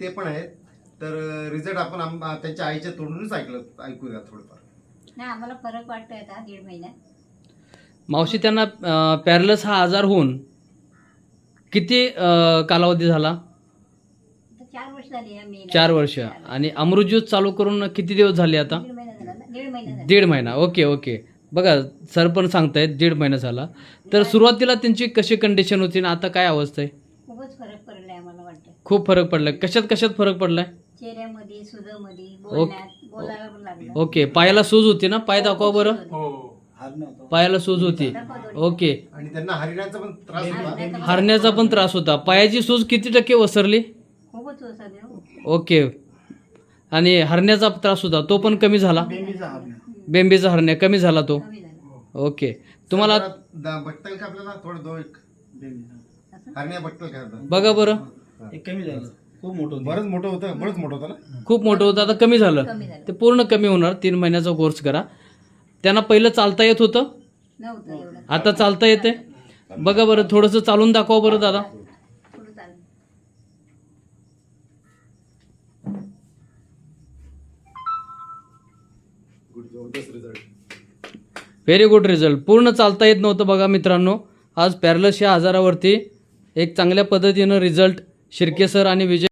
ते पण आहेत. तर रिझल्ट आपण आम- त्यांच्या आईच्या तोंडूनच ऐकलं ऐकूया थोडंफार. नाही आम्हाला फरक वाटतोय आता दीड महिन्यात. मावशी त्यांना पॅरलस हा आजार होऊन किती अं, कालावधी झाला? आता चार वर्ष झाली मे चार वर्ष. आणि अमृत ज्यूस चालू करून किती दिवस झाले आता? दीड महिना झाला ना दीड महिना झाला. दीड महिना. Okay okay. बघा सर पण सांगतायत दीड महिना झाला. तर सुरुवातीला त्यांची कशी कंडिशन होती आणि आता काय अवस्था आहे? फरक पडलाय वाटतं. खूप फरक पडलाय. कशात कशात फरक पडलाय? चेहऱ्यामध्ये सुधामध्ये बोलण्यात बोलायला पण लागलं. ओके. पायाला सूज होती ना? पाय दाखवा बरं. हो. पायाला सूज होती. ओके. आणि त्यांना हरिणाचा पण त्रास होता. हरण्याचा पण त्रास होता. पायाची सूज किती टक्के खूपच ओसाले हो. ओके. आणि हरण्याचा त्रास होता. तो पण कमी झाला? बेंबीचा हरण्या. कमी झाला तो? कमी झालं. ओके. तुम्हाला बट्टल का आपल्याला? थोडं दो एक. बघा बरं. कमी झालं. खूप मोठं बरंच मोठं होतं बरंच मोठं होतं ना? खूप मोठं होतं. आता कमी झालं. कमी झालं. ते पूर्ण कमी होणार. तीन महिन्याचा कोर्स करा. त्यांना पहिलं चालता येत होतं. नव्हतं एवढं. आता चालता येते. बघा बरं थोडंसं चालून दाखवा बरं दादा. थोडं व्हेरी गुड रिझल्ट पूर्ण चालता येत नव्हतं बघा मित्रांनो. आज पॅरलस या आजारावरती एक चांगल्या पद्धतीनं रिझल्ट शिर्के सर आणि विजय